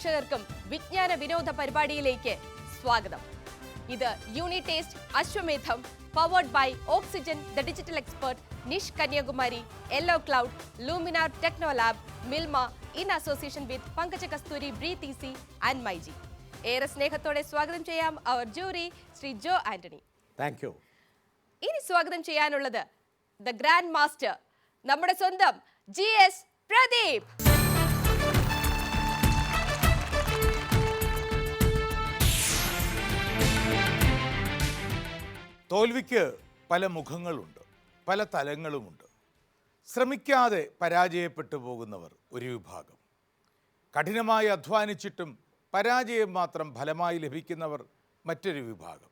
പ്രേക്ഷകർക്കും വിജ്ഞാന വിനോദ പരിപാടിയിലേക്ക് സ്വാഗതം. ഇത് Unitest Ashwamedham powered by Oxygen the digital expert NISH Kanyakumari Yellow Cloud Luminar Techno Lab Milma in association with Pankajakasthuri breathe easy and myG ഏറെ സ്നേഹത്തോടെ സ്വാഗതം ചെയ്യാം our jury Shri Jo Antony. Thank you ഇനി സ്വാഗതം ചെയ്യാനുള്ളത് the grand master നമ്മുടെ സ്വന്തം G S Pradeep തോൽവിക്ക് പല മുഖങ്ങളുണ്ട് പല തലങ്ങളുമുണ്ട്. ശ്രമിക്കാതെ പരാജയപ്പെട്ടു പോകുന്നവർ ഒരു വിഭാഗം. കഠിനമായി അധ്വാനിച്ചിട്ടും പരാജയം മാത്രം ഫലമായി ലഭിക്കുന്നവർ മറ്റൊരു വിഭാഗം.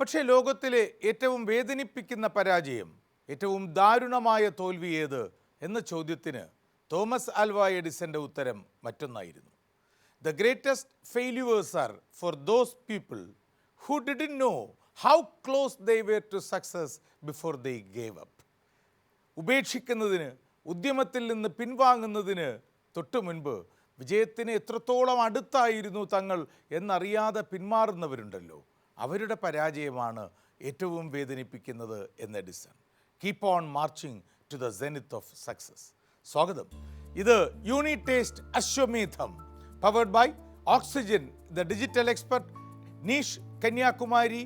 പക്ഷേ ലോകത്തിലെ ഏറ്റവും വേദനിപ്പിക്കുന്ന പരാജയം ഏറ്റവും ദാരുണമായ തോൽവി ഏത് എന്ന ചോദ്യത്തിന് തോമസ് ആൽവ എഡിസന്റെ ഉത്തരം മറ്റൊന്നായിരുന്നു. The greatest failures are for those people who didn't know how close they were to success before they gave up ഉപേക്ഷിക്കുന്നതിന് ഉദ്യമത്തിൽ നിന്ന് പിൻവാങ്ങുന്നതിന് തൊട്ടു മുൻപ് വിജയത്തിന് എത്രത്തോളം അടുത്തായിരുന്നു തങ്ങൾ എന്നറിയാതെ പിന്മാറുന്നവരുണ്ടല്ലോ. അവരുടെ പരാജയമാണ് ഏറ്റവും വേദനിപ്പിക്കുന്നത് എന്ന് Edison. Keep on marching to the zenith of success സ്വാഗതം. ഇത് uni Ashwamedham powered by Oxygen the digital expert NISH Kanyakumari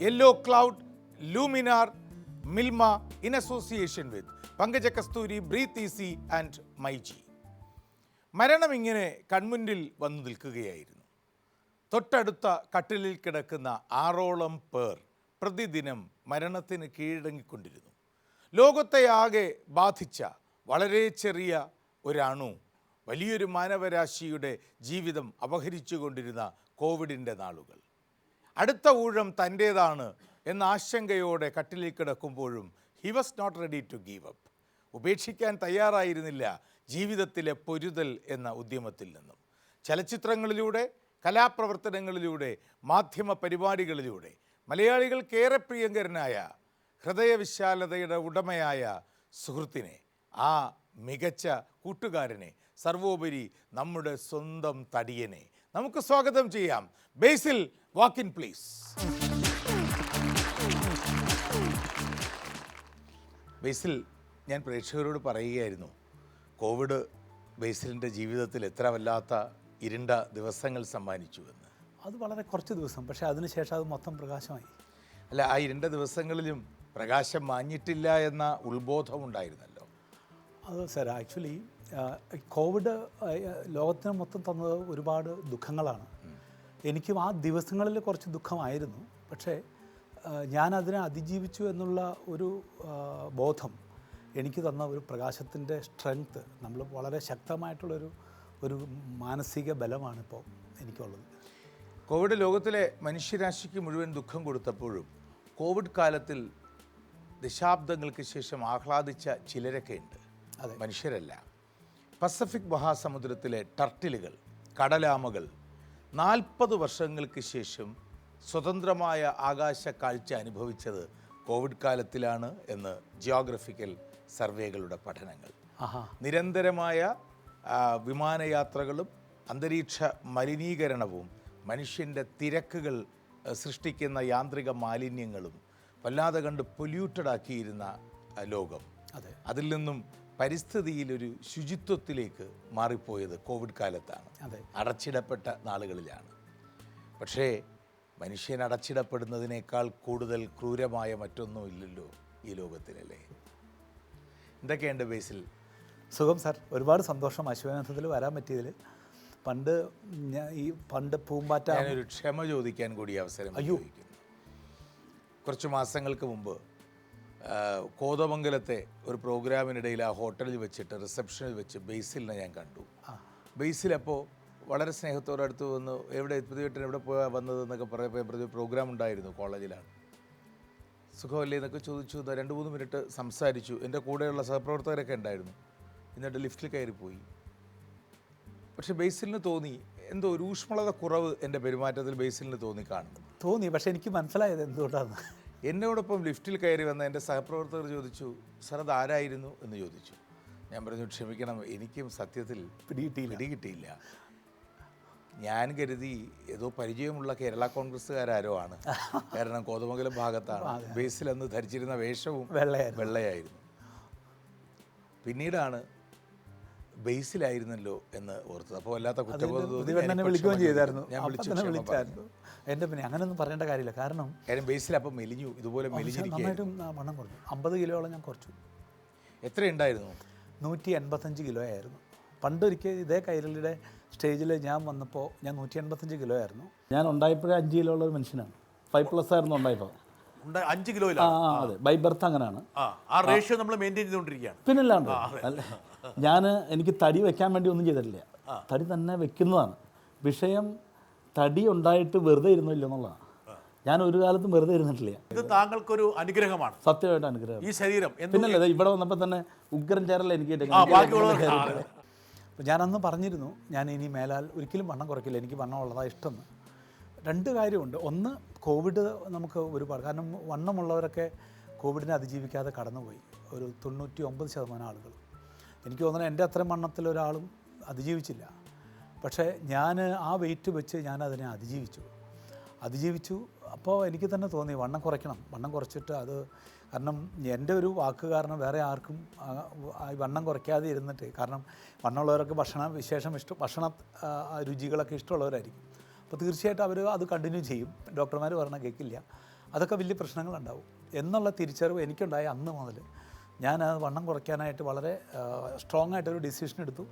Yellow Cloud Luminar Milma in association with Pankajakasthuri breathe easy and myG മരണം ഇങ്ങനെ കൺമുന്നിൽ വന്നു നിൽക്കുകയായിരുന്നു. തൊട്ടടുത്ത കട്ടിലിൽ കിടക്കുന്ന ആറോളം പേർ പ്രതിദിനം മരണത്തിന് കീഴടങ്ങിക്കൊണ്ടിരുന്നു. ലോകത്തെ ആകെ ബാധിച്ച വളരെ ചെറിയ ഒരണു വലിയൊരു മാനവരാശിയുടെ ജീവിതം അപഹരിച്ചുകൊണ്ടിരുന്ന കോവിഡിന്റെ നാളുകൾ. അടുത്ത ഊഴം തന്റേതാണ് എന്ന ആശങ്കയോടെ കട്ടിലിൽ കിടക്കുമ്പോഴും he was not ready to give up ഉപേക്ഷിക്കാൻ തയ്യാറായിരുന്നില്ല ജീവിതത്തിലെ പൊരുതൽ എന്ന ഉദ്യമത്തിൽ നിന്നും. ചലച്ചിത്രങ്ങളിലൂടെ കലാപ്രവർത്തനങ്ങളിലൂടെ മാധ്യമ പരിപാടികളിലൂടെ മലയാളികൾക്കേറെ പ്രിയങ്കരനായ ഹൃദയവിശാലതയുടെ ഉടമയായ സുഹൃത്തിനെ ആ മികച്ച കൂട്ടുകാരനെ സർവോപരി നമ്മുടെ സ്വന്തം തടിയനെ നമുക്ക് സ്വാഗതം ചെയ്യാം. ബേസിൽ വാക്ക് ഇൻ പ്ലീസ് ബേസിൽ ഞാൻ പ്രേക്ഷകരോട് പറയുകയായിരുന്നു. കോവിഡ് ബേസിലിന്റെ ജീവിതത്തിൽ എത്ര വല്ലാത്ത ഇരുണ്ട ദിവസങ്ങൾ സമ്മാനിച്ചു എന്ന്. അത് വളരെ കുറച്ച് ദിവസം പക്ഷേ അതിനുശേഷം അത് മൊത്തം പ്രകാശമായി. അല്ല ആ ഇരുണ്ട ദിവസങ്ങളിലും പ്രകാശം മാഞ്ഞിട്ടില്ല എന്ന ഉത്ബോധം ഉണ്ടായിരുന്നല്ലോ അത് സാർ ആക്ച്വലി കോവിഡ് ലോകത്തിന് മൊത്തം തന്നത് ഒരുപാട് ദുഃഖങ്ങളാണ്. എനിക്കും ആ ദിവസങ്ങളിൽ കുറച്ച് ദുഃഖമായിരുന്നു. പക്ഷേ ഞാനതിനെ ഞാൻ അതിനെ അതിജീവിച്ചു എന്നുള്ള ഒരു ബോധം എനിക്ക് തന്ന ഒരു പ്രകാശത്തിന്റെ സ്ട്രെങ്ത് നമ്മൾ വളരെ ശക്തമായിട്ടുള്ളൊരു ഒരു മാനസിക ബലമാണ് ഇപ്പോൾ എനിക്കുള്ളത്. കോവിഡ് ലോകത്തിലെ മനുഷ്യരാശിക്ക് മുഴുവൻ ദുഃഖം കൊടുത്തപ്പോഴും കോവിഡ് കാലത്തിൽ ദശാബ്ദങ്ങൾക്ക് ശേഷം ആഹ്ലാദിച്ച ചിലരൊക്കെ ഉണ്ട് അതെ. മനുഷ്യരല്ല. പസഫിക് മഹാസമുദ്രത്തിലെ ടർട്ടിലുകൾ കടലാമകൾ നാൽപ്പത് വർഷങ്ങൾക്ക് ശേഷം സ്വതന്ത്രമായ ആകാശ കാഴ്ച അനുഭവിച്ചത് കോവിഡ് കാലത്തിലാണ് എന്ന് ജിയോഗ്രഫിക്കൽ സർവേകളുടെ പഠനങ്ങൾ. നിരന്തരമായ വിമാനയാത്രകളും അന്തരീക്ഷ മലിനീകരണവും മനുഷ്യന്റെ തിരക്കുകൾ സൃഷ്ടിക്കുന്ന യാന്ത്രിക മാലിന്യങ്ങളും വല്ലാതെ കണ്ട് പൊല്യൂട്ടഡ് ആക്കിയിരുന്ന ലോകം. അതെ. അതിൽ നിന്നും പരിസ്ഥിതിയിലൊരു ശുചിത്വത്തിലേക്ക് മാറിപ്പോയത് കോവിഡ് കാലത്താണ്. അതെ. അടച്ചിടപ്പെട്ട നാളുകളിലാണ്. പക്ഷേ മനുഷ്യൻ അടച്ചിടപ്പെടുന്നതിനേക്കാൾ കൂടുതൽ ക്രൂരമായ മറ്റൊന്നും ഇല്ലല്ലോ ഈ ലോകത്തിലല്ലേ? എന്തൊക്കെയുണ്ട് ബേസിൽ? സുഖം സാർ. ഒരുപാട് സന്തോഷം അശ്വനാഥത്തിൽ വരാൻ പറ്റിയതിൽ. പണ്ട് ഞാൻ ഈ പണ്ട് പൂമ്പാറ്റ ഒരു ക്ഷമ ചോദിക്കാൻ കൂടി അവസരം അയ്യോ. കുറച്ച് മാസങ്ങൾക്ക് മുമ്പ് കോതമംഗലത്തെ ഒരു പ്രോഗ്രാമിനിടയിൽ ആ ഹോട്ടലിൽ വെച്ചിട്ട് റിസപ്ഷനിൽ വെച്ച് ബേസിലിനെ ഞാൻ കണ്ടു. ബേസിലപ്പോൾ വളരെ സ്നേഹത്തോടെ അടുത്ത് വന്നു എവിടെ പ്രതിവട്ടൻ എവിടെ പോയാൽ വന്നത് എന്നൊക്കെ പറയുമ്പോൾ പ്രോഗ്രാം ഉണ്ടായിരുന്നു കോളേജിലാണ്. സുഖമല്ലേ എന്നൊക്കെ ചോദിച്ചു രണ്ട് മൂന്ന് മിനിറ്റ് സംസാരിച്ചു. എന്റെ കൂടെയുള്ള സഹപ്രവർത്തകരൊക്കെ ഉണ്ടായിരുന്നു. എന്നിട്ട് ലിഫ്റ്റിൽ കയറിപ്പോയി. പക്ഷേ ബേസിലിന് തോന്നി എന്തോ ഒരു ഊഷ്മളത കുറവ് എന്റെ പെരുമാറ്റത്തിൽ ബേസിലിന് തോന്നി കാണുന്നു. തോന്നി പക്ഷെ എനിക്ക് മനസ്സിലായത് എന്തുകൊണ്ടാണ് എന്നോടൊപ്പം ലിഫ്റ്റിൽ കയറി വന്ന എന്റെ സഹപ്രവർത്തകർ ചോദിച്ചു സാർ അത് ആരായിരുന്നു? എന്ന് ചോദിച്ചു. ഞാൻ പറഞ്ഞു ക്ഷമിക്കണം എനിക്കും സത്യത്തിൽ പിടികിട്ടിയില്ല. പിടികിട്ടിയില്ല. ഞാൻ കരുതി ഏതോ പരിചയമുള്ള കേരള കോൺഗ്രസ്സുകാരോ ആണ്. കാരണം കോതമംഗലം ഭാഗത്താണ്. ബേസിൽ അന്ന് ധരിച്ചിരുന്ന വേഷവും വെള്ളയായിരുന്നു. വെള്ളയായിരുന്നു. പിന്നീടാണ് ബേസിലായിരുന്നല്ലോ എന്ന് ഓർത്തത്. അപ്പോൾ വല്ലാത്ത കുറ്റബോധം വിളിക്കുകയും ചെയ്തായിരുന്നു. ഞാൻ വിളിച്ചു വിളിച്ചായിരുന്നു. എന്റെ പിന്നെ അങ്ങനെയൊന്നും പറയേണ്ട കാര്യമില്ല. കാരണം കാര്യം ബേസിൽ അപ്പം മെലിഞ്ഞു. ഇതുപോലെ മെലിഞ്ഞിരിക്കും വണ്ണം കുറഞ്ഞു. അമ്പത് കിലോയോളം ഞാൻ കുറച്ചു. എത്ര ഉണ്ടായിരുന്നു നൂറ്റി എൺപത്തഞ്ച് കിലോ ആയിരുന്നു പണ്ടൊരിക്കൽ ഇതേ കൈരളിയുടെ സ്റ്റേജിൽ ഞാൻ വന്നപ്പോൾ ഞാൻ നൂറ്റി എൺപത്തഞ്ച് കിലോ ആയിരുന്നു ഞാൻ ഉണ്ടായപ്പോഴേ അഞ്ച് കിലോ ഉള്ള ഒരു മനുഷ്യനാണ്. ഫൈവ് പ്ലസ് ആയിരുന്നു ഉണ്ടായപ്പോൾ. ഉണ്ട് അഞ്ച് കിലോയിലാണ്. അതെ. ബൈ ബർത്ത് അങ്ങനെയാണ്. ആ റേഷ്യോ നമ്മൾ മെയിന്റെയിൻ ചെയ്തുകൊണ്ടിരിക്കുകയാണ്. പിന്നല്ലാണ്ട് അല്ല ഞാൻ എനിക്ക് തടി വെക്കാൻ വേണ്ടി ഒന്നും ചെയ്തിട്ടില്ല. തടി തന്നെ വെക്കുന്നതാണ്. വിഷയം തടി ഉണ്ടായിട്ട് വെറുതെ ഇരുന്നില്ല എന്നുള്ളതാണ്. ഞാൻ ഒരു കാലത്തും വെറുതെ ഇരുന്നിട്ടില്ല. ഇത് താങ്കൾക്കൊരു അനുഗ്രഹമാണ്. സത്യമായിട്ട് അനുഗ്രഹം ഈ ശരീരം പിന്നല്ല ഇവിടെ വന്നപ്പോൾ തന്നെ ഉഗ്രൻ ചേരല്ല എനിക്ക് അപ്പോൾ ഞാൻ അന്ന് പറഞ്ഞിരുന്നു ഞാൻ ഇനി മേലാൽ ഒരിക്കലും വണ്ണം കുറയ്ക്കില്ല. എനിക്ക് വണ്ണം ഉള്ളതാണ് ഇഷ്ടം. രണ്ട് കാര്യമുണ്ട്. ഒന്ന് കോവിഡ് നമുക്ക് ഒരു കാരണം വണ്ണമുള്ളവരൊക്കെ കോവിഡിനെ അതിജീവിക്കാതെ കടന്നുപോയി. ഒരു തൊണ്ണൂറ്റി ഒമ്പത് ശതമാനം ആളുകൾ. എനിക്ക് തോന്നുന്നു എന്റെ അത്രയും വണ്ണത്തിലൊരാളും അതിജീവിച്ചില്ല. പക്ഷേ ഞാൻ ആ വെയിറ്റ് വെച്ച് ഞാൻ അതിനെ അതിജീവിച്ചു. അതിജീവിച്ചു. അപ്പോൾ എനിക്ക് തന്നെ തോന്നി വണ്ണം കുറയ്ക്കണം. വണ്ണം കുറച്ചിട്ട് അത് കാരണം എന്റെ ഒരു വാക്ക് കാരണം വേറെ ആർക്കും വണ്ണം കുറയ്ക്കാതെ ഇരുന്നിട്ട് കാരണം വണ്ണമുള്ളവരൊക്കെ ഭക്ഷണം വിശേഷം ഇഷ്ടം ഭക്ഷണ രുചികളൊക്കെ ഇഷ്ടമുള്ളവരായിരിക്കും. അപ്പോൾ തീർച്ചയായിട്ടും അവർ അത് കണ്ടിന്യൂ ചെയ്യും. ഡോക്ടർമാർ പറഞ്ഞാൽ കേൾക്കില്ല അതൊക്കെ വലിയ പ്രശ്നങ്ങളുണ്ടാവും. എന്നുള്ള തിരിച്ചറിവ് എനിക്കുണ്ടായ അന്ന് മുതൽ. ഞാൻ അത് വണ്ണം കുറയ്ക്കാനായിട്ട് വളരെ സ്ട്രോങ് ആയിട്ടൊരു ഡിസിഷൻ എടുത്തു.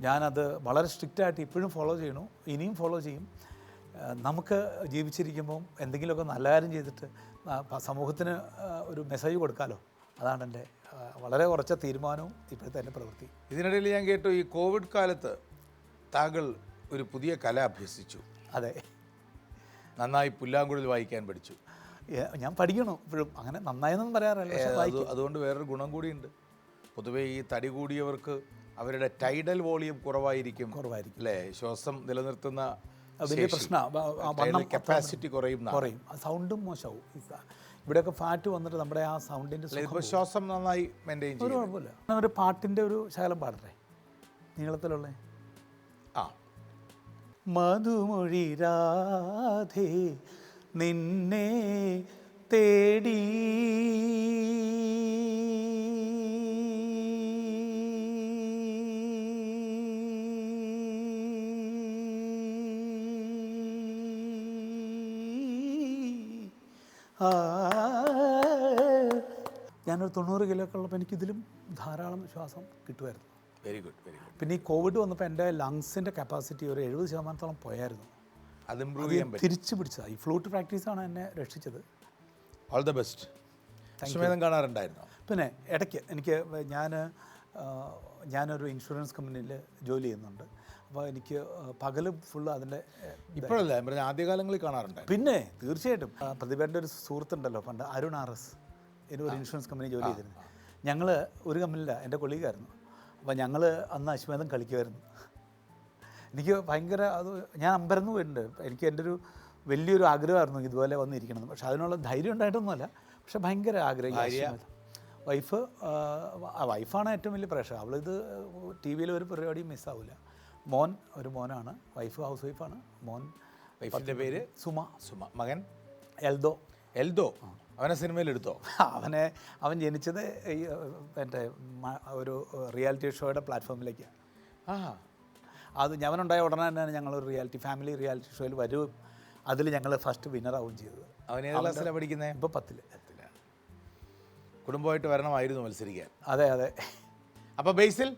ഞാനത് വളരെ സ്ട്രിക്റ്റായിട്ട് ഇപ്പോഴും ഫോളോ ചെയ്യണു ഇനിയും ഫോളോ ചെയ്യും. നമുക്ക് ജീവിച്ചിരിക്കുമ്പം എന്തെങ്കിലുമൊക്കെ നല്ല കാര്യം ചെയ്തിട്ട് സമൂഹത്തിന് ഒരു മെസ്സേജ് കൊടുക്കാമല്ലോ അതാണ് എന്റെ വളരെ കുറച്ച തീരുമാനവും ഇപ്പോഴത്തെ എന്റെ പ്രവൃത്തി. ഇതിനിടയിൽ ഞാൻ കേട്ടു ഈ കോവിഡ് കാലത്ത് താങ്കൾ ഒരു പുതിയ കല അഭ്യസിച്ചു. അതെ. നന്നായി പുല്ലാങ്കുഴൽ വായിക്കാൻ പഠിച്ചു. ഞാൻ പഠിക്കണം ഇപ്പോഴും. അങ്ങനെ നന്നായെന്നൊന്നും പറയാറില്ല അതുകൊണ്ട് വേറൊരു ഗുണം കൂടിയുണ്ട്. പൊതുവേ ഈ തടി കൂടിയവർക്ക് അവരുടെ ടൈഡൽ വോളിയം കുറവായിരിക്കും. കുറവായിരിക്കും. അല്ലേ? ശ്വാസം നിലനിർത്തുന്ന വലിയ പ്രശ്നമാണ് കപ്പാസിറ്റി കുറയും കുറയും. സൗണ്ടും മോശമാവും. ഇവിടെയൊക്കെ ഫാറ്റ് വന്നിട്ട് നമ്മുടെ ആ സൗണ്ടിന്റെ ശ്വാസം നന്നായി മെയിന്റെയിൻ ഒരു ചെയ്യും കുഴപ്പമില്ല. ഒരു പാട്ടിന്റെ ഒരു ശകലം പാടട്ടെ? നീളത്തിലുള്ള മധുമൊഴി രാധേ നിന്നെ തേടി. ഞാനൊരു തൊണ്ണൂറ് കിലോക്കുള്ളപ്പോൾ എനിക്കിതിലും ധാരാളം ശ്വാസം കിട്ടുമായിരുന്നു. വെരി ഗുഡ് വെരി ഗുഡ് പിന്നെ ഈ കോവിഡ് വന്നപ്പോൾ എന്റെ ലങ്സിന്റെ കപ്പാസിറ്റി ഒരു എഴുപത് ശതമാനത്തോളം പോയായിരുന്നു. അത് ഇമ്പ്രൂവ് ചെയ്യാൻ തിരിച്ചു പിടിച്ചതാണ് ഈ ഫ്ലൂട്ട് പ്രാക്ടീസാണ് എന്നെ രക്ഷിച്ചത്. ഓൾ ദ ബെസ്റ്റ് സുമേധം കാണാറുണ്ടായിരുന്നു? പിന്നെ ഇടയ്ക്ക് എനിക്ക് ഞാൻ ഞാനൊരു ഇൻഷുറൻസ് കമ്പനിയിൽ ജോലി ചെയ്യുന്നുണ്ട്. അപ്പോൾ എനിക്ക് പകൽ ഫുള്ള് അതിന്റെ ഇപ്പോഴല്ലേ? പറഞ്ഞ ആദ്യകാലങ്ങളിൽ കാണാറുണ്ട് പിന്നെ തീർച്ചയായിട്ടും പ്രതിഭേന്റെ ഒരു സുഹൃത്തുണ്ടല്ലോ പണ്ട് Arun R S. Insurance company ജോലി ചെയ്തിരുന്നു. ഞങ്ങൾ ഒരു കമ്പനിയിലാണ് എന്റെ കൊളീഗായിരുന്നു. അപ്പോൾ ഞങ്ങൾ അന്ന് അശ്വമേധം കളിക്കുമായിരുന്നു എനിക്ക് ഭയങ്കര അത് ഞാൻ അമ്പരന്ന് പോയിട്ടുണ്ട്. എനിക്ക് എന്റെ ഒരു വലിയൊരു ആഗ്രഹമായിരുന്നു ഇതുപോലെ വന്നിരിക്കണം പക്ഷെ അതിനുള്ള ധൈര്യം ഉണ്ടായിട്ടൊന്നുമല്ല. പക്ഷെ ഭയങ്കര ആഗ്രഹം വൈഫ് ആ വൈഫാണ് ഏറ്റവും വലിയ പ്രേക്ഷക അവളിത് ടി വിയിൽ ഒരു പരിപാടിയും മിസ്സാവില്ല മോൻ ഒരു മോനാണ്. വൈഫ് ഹൗസ് വൈഫാണ്. മോൻ വൈഫിന്റെ പേര്? സുമ. സുമ. മകൻ? എൽദോ. എൽദോ. അവനെ സിനിമയിൽ എടുത്തോ? അവനെ അവൻ ജനിച്ചത് ഈ എന്റെ ഒരു റിയാലിറ്റി ഷോയുടെ പ്ലാറ്റ്ഫോമിലേക്കാണ് ആ അത് ഞാനുണ്ടായ ഉടനെ തന്നെയാണ് ഞങ്ങളൊരു റിയാലിറ്റി ഫാമിലി റിയാലിറ്റി ഷോയിൽ വരും. അതിൽ ഞങ്ങൾ ഫസ്റ്റ് വിന്നറാവുകയും ചെയ്തത് അവൻ ഏത് ക്ലാസ്സിലാണ് പഠിക്കുന്നത് ഇപ്പോൾ പത്തിൽ കുടുംബമായിട്ട് വരണമായിരുന്നു മത്സരിക്കാൻ. അതെ അതെ. അപ്പോൾ ബേസിൽ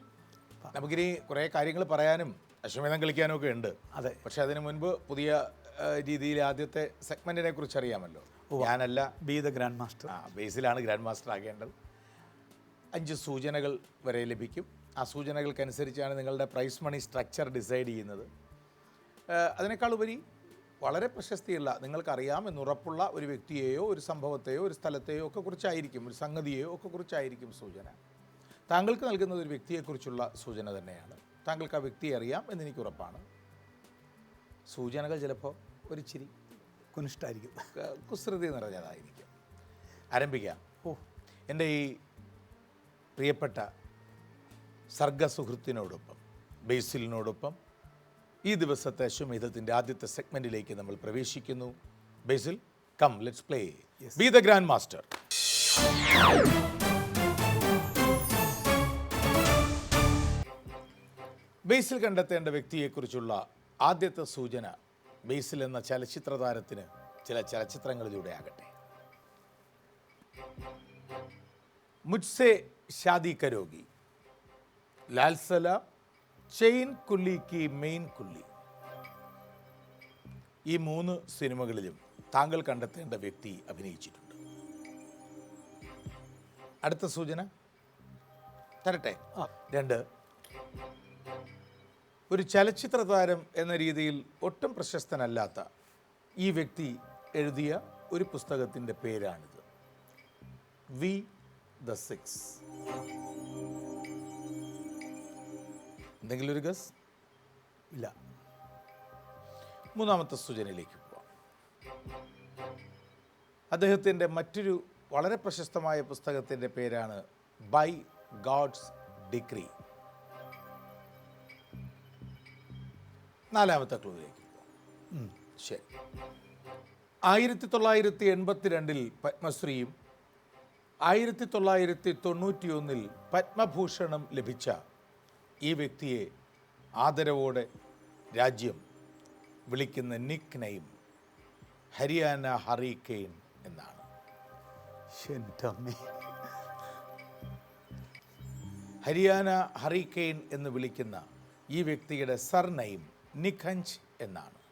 നമുക്കിനി കുറേ കാര്യങ്ങൾ പറയാനും അശ്വമേധം കളിക്കാനും ഒക്കെ ഉണ്ട്. അതെ. പക്ഷേ അതിന് മുൻപ് പുതിയ രീതിയിൽ ആദ്യത്തെ സെഗ്മെന്റിനെ കുറിച്ച് അറിയാമല്ലോ ഞാനല്ല. ബി ദ ഗ്രാൻഡ് മാസ്റ്റർ ആ ബേസിലാണ് ഗ്രാൻഡ് മാസ്റ്റർ ആകേണ്ടത്. അഞ്ച് സൂചനകൾ വരെ ലഭിക്കും. ആ സൂചനകൾക്കനുസരിച്ചാണ് നിങ്ങളുടെ പ്രൈസ് മണി സ്ട്രക്ചർ ഡിസൈഡ് ചെയ്യുന്നത്. അതിനേക്കാൾ ഉപരി വളരെ പ്രശസ്തിയുള്ള നിങ്ങൾക്കറിയാം എന്നുറപ്പുള്ള ഒരു വ്യക്തിയെയോ ഒരു സംഭവത്തെയോ ഒരു സ്ഥലത്തെയോ ഒക്കെ കുറിച്ചായിരിക്കും ഒരു സംഗതിയെയോ ഒക്കെ കുറിച്ചായിരിക്കും സൂചന. താങ്കൾക്ക് നൽകുന്നത് ഒരു വ്യക്തിയെക്കുറിച്ചുള്ള സൂചന തന്നെയാണ്. താങ്കൾക്ക് ആ വ്യക്തിയെ അറിയാം എന്നെനിക്ക് ഉറപ്പാണ് സൂചനകൾ ചിലപ്പോൾ ഒരു ചിരി. കുനിഷ്ടായിരിക്കും കുസൃതി നിറഞ്ഞതായിരിക്കും ആരംഭിക്കാം. ഓ. എന്റെ ഈ പ്രിയപ്പെട്ട സർഗസുഹൃത്തിനോടൊപ്പം ബേസിലിനോടൊപ്പം ഈ ദിവസത്തെ അശ്വമേധത്തിന്റെ ആദ്യത്തെ സെഗ്മെന്റിലേക്ക് നമ്മൾ പ്രവേശിക്കുന്നു. Basil come let's play be the grand master. Basil കണ്ടെത്തേണ്ട വ്യക്തിയെക്കുറിച്ചുള്ള ആദ്യത്തെ സൂചന ബേസിൽ എന്ന ചലച്ചിത്ര താരത്തിന് ചില ചലച്ചിത്രങ്ങളിലൂടെ ആകട്ടെ മുജ്സെ ഷാദി കരോഗി ലാൽസല ചെയിൻ കുല്ലി കി മെയിൻ കുല്ലി. ഈ മൂന്ന് സിനിമകളിലും താങ്കൾ കണ്ടെത്തേണ്ട വ്യക്തി അഭിനയിച്ചിട്ടുണ്ട്. അടുത്ത സൂചന. തരട്ടെ. രണ്ട്. ഒരു ചലച്ചിത്ര താരം എന്ന രീതിയിൽ ഒട്ടും പ്രശസ്തനല്ലാത്ത ഈ വ്യക്തി എഴുതിയ ഒരു പുസ്തകത്തിന്റെ പേരാണിത്. We the six. എന്തെങ്കിലും ഒരു ഗസ്? ഇല്ല. മൂന്നാമത്തെ സൂചനയിലേക്ക് പോവാം. അദ്ദേഹത്തിന്റെ മറ്റൊരു വളരെ പ്രശസ്തമായ പുസ്തകത്തിന്റെ പേരാണ് ബൈ ഗാഡ്സ് ഡിഗ്രി. നാലാമത്തെ ക്ലൂവിലേക്ക് പോവാം ശരി ആയിരത്തി തൊള്ളായിരത്തി എൺപത്തി രണ്ടിൽ പത്മശ്രീയും ആയിരത്തി തൊള്ളായിരത്തി തൊണ്ണൂറ്റിയൊന്നിൽ പത്മഭൂഷണം ലഭിച്ച ഈ വ്യക്തിയെ ആദരവോടെ രാജ്യം വിളിക്കുന്ന നിക് നെയിം ഹരിയാന ഹറിക്കെയിൻ എന്നാണ്. ഹരിയാന ഹറി ഹരിയാന ഹറിക്കെയിൻ എന്ന് വിളിക്കുന്ന ഈ വ്യക്തിയുടെ സർനെയിം നിഖഞ്ച് എന്നാണ്.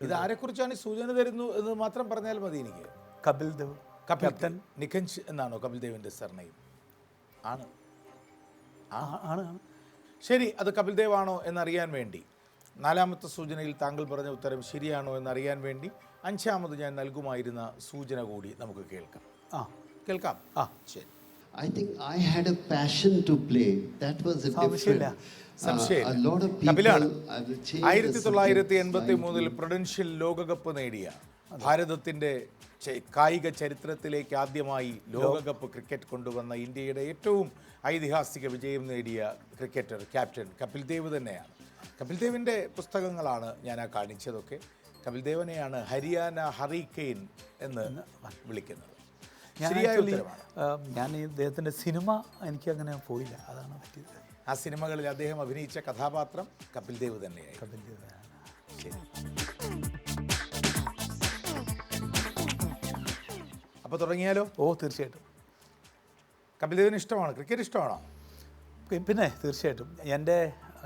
ഇത് ആരെക്കുറിച്ചാണ് സൂചന തരുന്നു എന്ന് മാത്രം പറഞ്ഞാൽ മതി എനിക്ക്. കപിൽ ദേവ്. കപിൽത്തൻ നിഖഞ്ച് എന്നാണോ കപിൽ ദേവിന്റെ സർണയും ആണ്. ആണ് ശരി അത് കപിൽ ദേവ് ആണോ എന്നറിയാൻ വേണ്ടി. നാലാമത്തെ സൂചനയിൽ താങ്കൾ പറഞ്ഞ ഉത്തരം ശരിയാണോ എന്നറിയാൻ വേണ്ടി അഞ്ചാമത് ഞാൻ നൽകുമായിരുന്ന സൂചന കൂടി നമുക്ക് കേൾക്കാം. ആ. കേൾക്കാം? ആ. ശരി. I think I had a passion to play. That was a different. കപിലാണ് ആയിരത്തി തൊള്ളായിരത്തി എൺപത്തി മൂന്നിൽ പ്രൊഡൻഷ്യൽ ലോകകപ്പ് നേടിയ ഭാരതത്തിന്റെ കായിക ചരിത്രത്തിലേക്ക് ആദ്യമായി ലോകകപ്പ് ക്രിക്കറ്റ് കൊണ്ടുവന്ന ഇന്ത്യയുടെ ഏറ്റവും ഐതിഹാസിക വിജയം നേടിയ ക്രിക്കറ്റർ ക്യാപ്റ്റൻ കപിൽ ദേവ് തന്നെയാണ്. കപിൽ ദേവിന്റെ പുസ്തകങ്ങളാണ് ഞാൻ ആ കാണിച്ചതൊക്കെ. കപിൽ ദേവനെയാണ് ഹരിയാന ഹറിക്കെയിൻ എന്ന് വിളിക്കുന്നത്. ശരിയായ ഞാൻ ഈ അദ്ദേഹത്തിന്റെ സിനിമ എനിക്ക് അങ്ങനെ പോയില്ല. അതാണ് പറ്റിയത്. ആ സിനിമകളിൽ അദ്ദേഹം അഭിനയിച്ച കഥാപാത്രം കപിൽ ദേവ് തന്നെയായി കപിൽ ദേവ് അപ്പോൾ തുടങ്ങിയാലോ? ഓ തീർച്ചയായിട്ടും. കപിൽ ദേവിന് ഇഷ്ടമാണ്? ക്രിക്കറ്റ് ഇഷ്ടമാണോ? പിന്നെ തീർച്ചയായിട്ടും. എന്റെ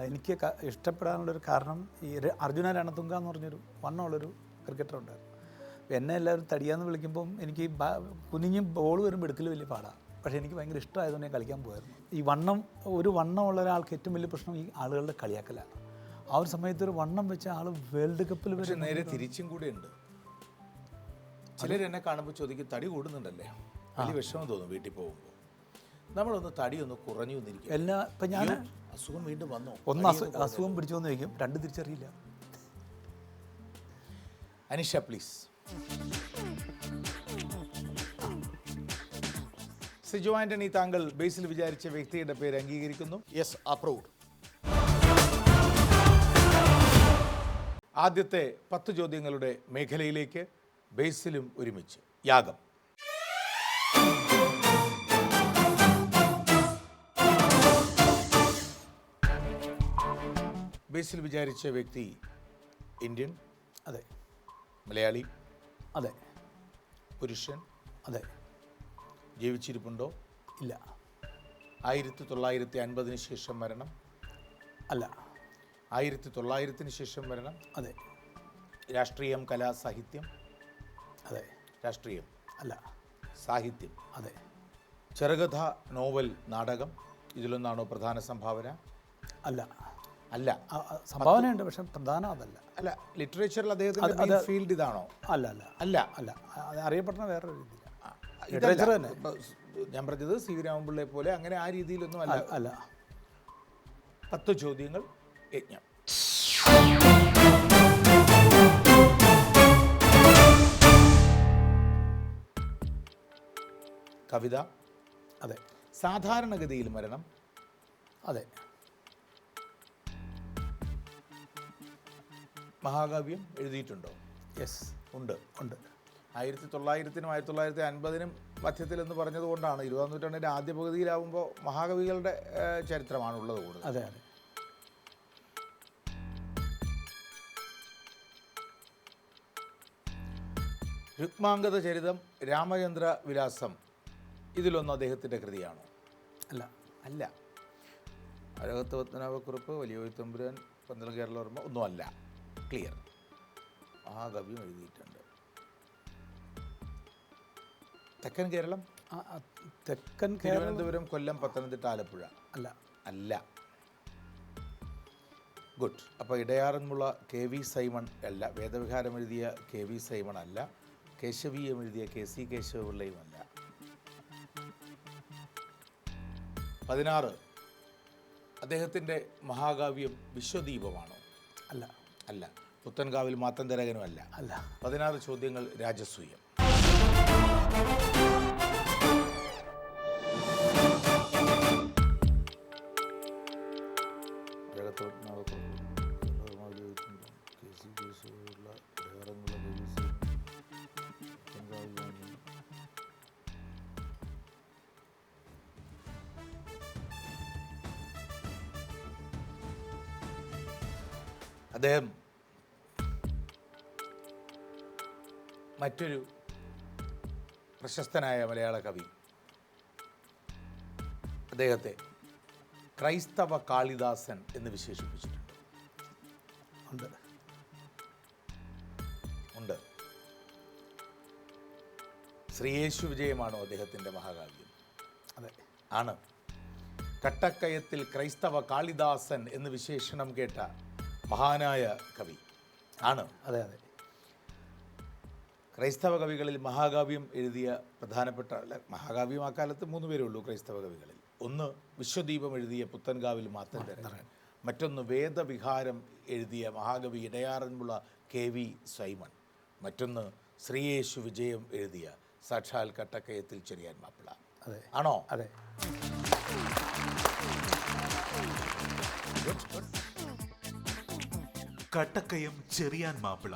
എനിക്ക് ഇഷ്ടപ്പെടാനുള്ളൊരു കാരണം ഈ അർജുന രണതുങ്ക എന്ന് പറഞ്ഞൊരു വണ്ണമുള്ളൊരു ക്രിക്കറ്റർ ഉണ്ടായിരുന്നു. എന്നെ എല്ലാവരും തടിയാന്ന് വിളിക്കുമ്പം എനിക്ക് കുനിഞ്ഞ് ബോൾ വരുമ്പോൾ എടുക്കൽ വലിയ പാടാണ് പക്ഷേ എനിക്ക് ഭയങ്കര ഇഷ്ടമായതുകൊണ്ട് ഞാൻ കളിക്കാൻ പോയായിരുന്നു ഈ വണ്ണം ഒരു വണ്ണം ഉള്ള ഒരാൾക്ക് ഏറ്റവും വലിയ പ്രശ്നം ഈ ആളുകളുടെ കളിയാക്കലാണ്. ആ ഒരു സമയത്ത് ഒരു വണ്ണം വെച്ച ആൾ വേൾഡ് കപ്പിൽ പക്ഷെ നേരെ തിരിച്ചും കൂടെ ഉണ്ട്. ചിലർ എന്നെ കാണുമ്പോൾ ചോദിക്കും തടി കൂടുന്നുണ്ടല്ലേ? വലിയ വിഷമം തോന്നും വീട്ടിൽ പോകുമ്പോൾ നമ്മളൊന്ന് തടി ഒന്ന് കുറഞ്ഞു വന്നിരിക്കും. എല്ലാ ഇപ്പം ഞാൻ അസുഖം വീണ്ടും വന്നു? ഒന്ന് അസുഖം പിടിച്ചു വന്നു വയ്ക്കും രണ്ട് തിരിച്ചറിയില്ല. അനിഷ പ്ലീസ് സിജു ആന്റണി താങ്കൾ ബേസിൽ വിചാരിച്ച വ്യക്തിയുടെ പേര് അംഗീകരിക്കുന്നു. യെസ് അപ്രൂവ്ഡ് ആദ്യത്തെ പത്ത് ചോദ്യങ്ങളുടെ മേഖലയിലേക്ക് ബേസിലും ഒരുമിച്ച്. യാഗം. ബേസിൽ വിചാരിച്ച വ്യക്തി ഇന്ത്യൻ അതെ. മലയാളി. അതെ. പുരുഷൻ അതെ. ജീവിച്ചിരിപ്പുണ്ടോ? ഇല്ല. ആയിരത്തി തൊള്ളായിരത്തി അൻപതിന് ശേഷം മരണം അല്ല. ആയിരത്തി തൊള്ളായിരത്തിന് ശേഷം മരണം അതെ. രാഷ്ട്രീയം കലാ സാഹിത്യം? അതെ. രാഷ്ട്രീയം? അല്ല. സാഹിത്യം? അതെ. ചെറുകഥ നോവൽ നാടകം ഇതിലൊന്നാണോ പ്രധാന സംഭാവന? അല്ല. അല്ല. സംഭാവനയുണ്ട് പക്ഷെ പ്രധാനം അതല്ല. അല്ല ലിറ്ററേച്ചറിൽ അദ്ദേഹത്തിന്റെ ഫീൽഡ് ഇതാണോ? അല്ല അല്ല. അല്ല. അല്ല അറിയപ്പെടുന്ന വേറെ. ലിറ്ററേച്ചർ തന്നെ. ഞാൻ പറഞ്ഞത് സി വി രാമപിള്ളയെ പോലെ അങ്ങനെ ആ രീതിയിലൊന്നും അല്ല- അല്ല. പത്ത് ചോദ്യങ്ങൾ യജ്ഞം. കവിത. അതെ. സാധാരണഗതിയിൽ മരണം. അതെ. മഹാകാവ്യം എഴുതിയിട്ടുണ്ടോ? യെസ് ഉണ്ട്. ഉണ്ട്. ആയിരത്തി തൊള്ളായിരത്തിനും ആയിരത്തി തൊള്ളായിരത്തി അൻപതിനും മധ്യത്തിൽ എന്ന് പറഞ്ഞതുകൊണ്ടാണ് ഇരുപതാം നൂറ്റാണ്ടിന്റെ ആദ്യ പകുതിയിലാവുമ്പോൾ മഹാകവികളുടെ ചരിത്രമാണ് ചരിത്രമാണുള്ളത് കൂടുതൽ. അതെ അതെ. രുക്മാംഗത ചരിതം രാമചന്ദ്ര വിലാസം ഇതിലൊന്നും അദ്ദേഹത്തിന്റെ കൃതിയാണ്? അല്ല. അല്ല. അഴകത്ത് പത്മനാഭക്കുറിപ്പ് വലിയ തമ്പുരാൻ പന്തളം കേരളവർമ്മ ഒന്നും അല്ല ആ മഹാകവിയും എഴുതിയിട്ടുണ്ട്. തെക്കൻ കേരളം? തെക്കൻ തിരുവനന്തപുരം കൊല്ലം പത്തനംതിട്ട ആലപ്പുഴ. അല്ല. അല്ല. ഗുഡ്. അപ്പോൾ ഇടയാറന്മുള കെ വി സൈമൺ അല്ല വേദവിഹാരം എഴുതിയ കെ വി സൈമൺ അല്ല കേശവീയം എഴുതിയ കെ സി കേശവപിള്ളയും അല്ല. പതിനാറ്. അദ്ദേഹത്തിന്റെ മഹാകാവ്യം വിശ്വദീപമാണോ? അല്ല. അല്ല. പുത്തൻകാവിൽ മാത്തന്തരകനും അല്ല അല്ല. പതിനാറ് ചോദ്യങ്ങൾ രാജസൂയം. മറ്റൊരു പ്രശസ്തനായ മലയാള കവി. അദ്ദേഹത്തെ ക്രൈസ്തവ കാളിദാസൻ എന്ന് വിശേഷിപ്പിച്ചിട്ടുണ്ട്. ഉണ്ട്. ഉണ്ട്. ശ്രീയേശു വിജയമാണോ അദ്ദേഹത്തിന്റെ മഹാകാവ്യം? അതെ. ആണ്. കട്ടക്കയത്തിൽ ക്രൈസ്തവ കാളിദാസൻ എന്ന് വിശേഷണം കേട്ട മഹാനായ കവി. ആണ്. അതെ അതെ. ക്രൈസ്തവ കവികളിൽ മഹാകാവ്യം എഴുതിയ പ്രധാനപ്പെട്ട അല്ല മഹാകാവ്യം ആ കാലത്ത് മൂന്ന് പേരേ ഉള്ളൂ ക്രൈസ്തവ കവികളിൽ ഒന്ന് വിശ്വദീപം എഴുതിയ പുത്തൻകാവിൽ മാത്തൻ മറ്റൊന്ന് വേദവിഹാരം എഴുതിയ മഹാകവി ഇടയാറന്മുള കെ വി സൈമൺ. മറ്റൊന്ന് ശ്രീയേശു വിജയം എഴുതിയ സാക്ഷാൽ കട്ടക്കയത്തിൽ ചെറിയാൻ മാപ്പിള. അതെ. ആണോ? അതെ. കട്ടക്കയം ചെറിയാൻ മാപ്പിള.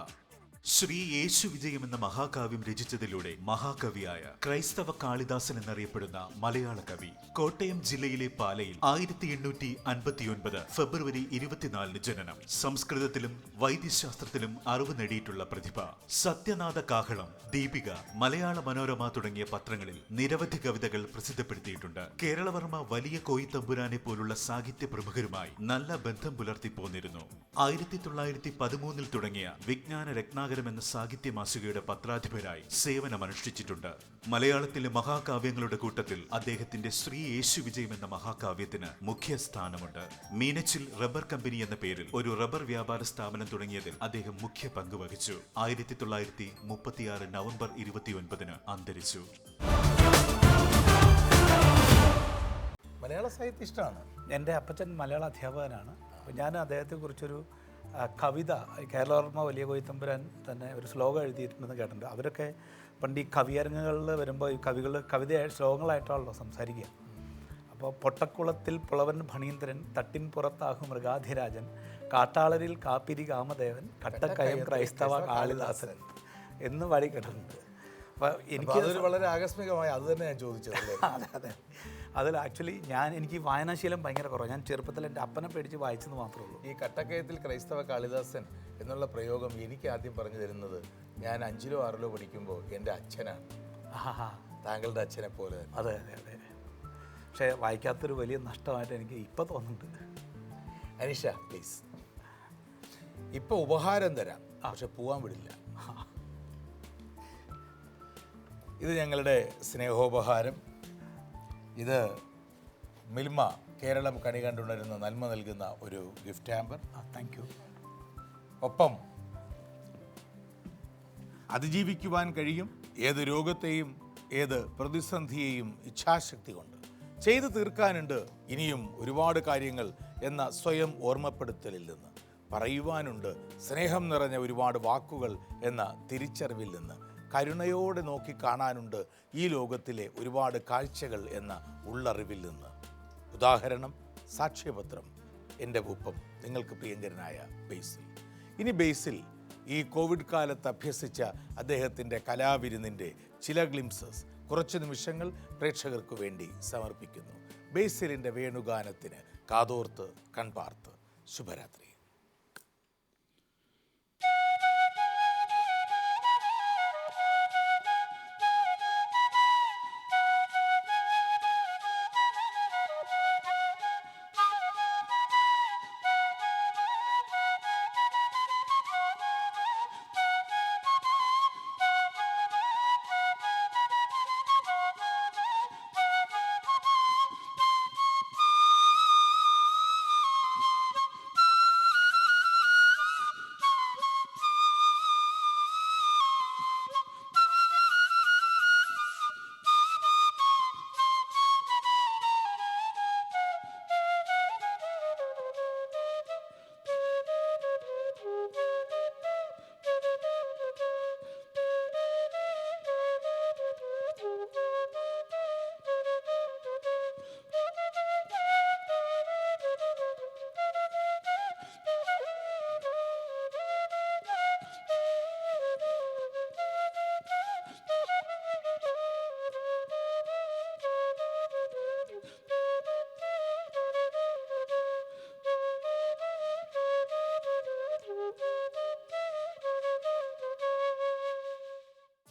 ശ്രീ യേശു വിജയം എന്ന മഹാകാവ്യം രചിച്ചതിലൂടെ മഹാകവിയായ ക്രൈസ്തവ കാളിദാസൻ എന്നറിയപ്പെടുന്ന മലയാള കവി കോട്ടയം ജില്ലയിലെ പാലയിൽ ആയിരത്തി എണ്ണൂറ്റി അൻപത്തിയൊൻപത് ഫെബ്രുവരി ഇരുപത്തിനാലിന് ജനനം. സംസ്കൃതത്തിലും വൈദ്യശാസ്ത്രത്തിലും അറിവ് നേടിയിട്ടുള്ള പ്രതിഭ. സത്യനാഥ കാഹളം ദീപിക മലയാള മനോരമ തുടങ്ങിയ പത്രങ്ങളിൽ നിരവധി കവിതകൾ പ്രസിദ്ധപ്പെടുത്തിയിട്ടുണ്ട്. കേരളവർമ്മ വലിയ കോയിത്തമ്പുരാനെ പോലുള്ള സാഹിത്യ പ്രമുഖരുമായി നല്ല ബന്ധം പുലർത്തി പോന്നിരുന്നു ആയിരത്തി തൊള്ളായിരത്തി പതിമൂന്നിൽ തുടങ്ങിയ വിജ്ഞാന രത്നാകരം എന്ന സാഹിത്യ മാസികയുടെ പത്രാധിപരായി സേവനമനുഷ്ഠിച്ചിട്ടുണ്ട്. മലയാളത്തിലെ മഹാകാവ്യങ്ങളുടെ കൂട്ടത്തിൽ അദ്ദേഹത്തിന്റെ ശ്രീ യേശു വിജയം എന്ന മഹാകാവ്യത്തിന് മുഖ്യ സ്ഥാനമുണ്ട് മീനച്ചിൽ റബ്ബർ കമ്പനി എന്ന പേരിൽ ഒരു റബ്ബർ വ്യാപാര സ്ഥാപനം തുടങ്ങിയതിൽ അദ്ദേഹം മുഖ്യ പങ്ക് വഹിച്ചു. ആയിരത്തി തൊള്ളായിരത്തി മുപ്പത്തിയാറ് നവംബർ ഇരുപത്തിയൊൻപതിന് അന്തരിച്ചു. മലയാള സാഹിത്യം ഇഷ്ടമാണ്. എന്റെ അപ്പച്ചൻ മലയാള അധ്യാപകനാണ്. അപ്പോൾ ഞാൻ അദ്ദേഹത്തെക്കുറിച്ചൊരു കവിത കേരളവർമ്മ വലിയ കോയിത്തമ്പുരാൻ തന്നെ ഒരു ശ്ലോകം എഴുതിയിട്ടുണ്ടെന്ന് കേട്ടിട്ടുണ്ട്. അവരൊക്കെ പണ്ട് ഈ കവിയരങ്ങുകളിൽ വരുമ്പോൾ ഈ കവികൾ കവിത ശ്ലോകങ്ങളായിട്ടാണല്ലോ സംസാരിക്കുക. അപ്പോൾ പൊട്ടക്കുളത്തിൽ പുളവൻ ഭണീന്ദ്രൻ തട്ടിൻ പുറത്താഹു മൃഗാധിരാജൻ കാട്ടാളരിൽ കാപ്പിരി കാമദേവൻ കട്ടക്കയം ക്രൈസ്തവ കാളിദാസൻ എന്ന് വഴി കേട്ടിട്ടുണ്ട്. അപ്പോൾ എനിക്ക് വളരെ ആകസ്മികമായി അത് തന്നെ ഞാൻ ചോദിച്ചത് അതെ അതെ. അതിൽ ആക്ച്വലി ഞാൻ എനിക്ക് വായനാശീലം ഭയങ്കര കുറവാണ്. ഞാൻ ചെറുപ്പത്തിൽ എന്റെ അപ്പനെ പേടിച്ച് വായിച്ചെന്ന് മാത്രമേ ഉള്ളൂ. ഈ കട്ടക്കയത്തിൽ ക്രൈസ്തവ കാളിദാസൻ എന്നുള്ള പ്രയോഗം എനിക്ക് ആദ്യം പറഞ്ഞു തരുന്നത് ഞാൻ അഞ്ചിലോ ആറിലോ പഠിക്കുമ്പോൾ എന്റെ അച്ഛനാണ്. താങ്കളുടെ അച്ഛനെ പോലെ തന്നെ. അതെ അതെ അതെ. പക്ഷേ വായിക്കാത്തൊരു വലിയ നഷ്ടമായിട്ട് എനിക്ക് ഇപ്പം തോന്നുന്നുണ്ട്. അനീഷ പ്ലീസ് ഇപ്പോൾ ഉപഹാരം തരാം. പക്ഷെ പോവാൻ വിടില്ല. ഇത് ഞങ്ങളുടെ സ്നേഹോപഹാരം. ഇത് മിൽമ കേരളം കണി കണ്ടുണരുന്ന നന്മ നൽകുന്ന ഒരു ഗിഫ്റ്റ് ഹാമ്പർ താങ്ക് യു ഒപ്പം അതിജീവിക്കുവാൻ കഴിയും ഏത് രോഗത്തെയും ഏത് പ്രതിസന്ധിയെയും ഇച്ഛാശക്തി കൊണ്ട്. ചെയ്തു തീർക്കാനുണ്ട് ഇനിയും ഒരുപാട് കാര്യങ്ങൾ എന്ന സ്വയം ഓർമ്മപ്പെടുത്തലിൽ നിന്ന്. പറയുവാനുണ്ട് സ്നേഹം നിറഞ്ഞ ഒരുപാട് വാക്കുകൾ എന്ന തിരിച്ചറിവിൽ നിന്ന്. കരുണയോടെ നോക്കി കാണാനുണ്ട് ഈ ലോകത്തിലെ ഒരുപാട് കാഴ്ചകൾ എന്ന ഉള്ളറിവിൽ നിന്ന്. ഉദാഹരണം സാക്ഷ്യപത്രം. എന്റെ ഒപ്പം നിങ്ങൾക്ക് പ്രിയങ്കരനായ ബേസിൽ. ഇനി ബേസിൽ ഈ കോവിഡ് കാലത്ത് അഭ്യസിച്ച അദ്ദേഹത്തിന്റെ കലാവിരുന്നിന്റെ ചില ഗ്ലിംസസ് കുറച്ച് നിമിഷങ്ങൾ പ്രേക്ഷകർക്ക് വേണ്ടി സമർപ്പിക്കുന്നു. ബേസിലിന്റെ വേണുഗാനത്തിന് കാതോർത്ത് കൺപാർത്ത്. ശുഭരാത്രി.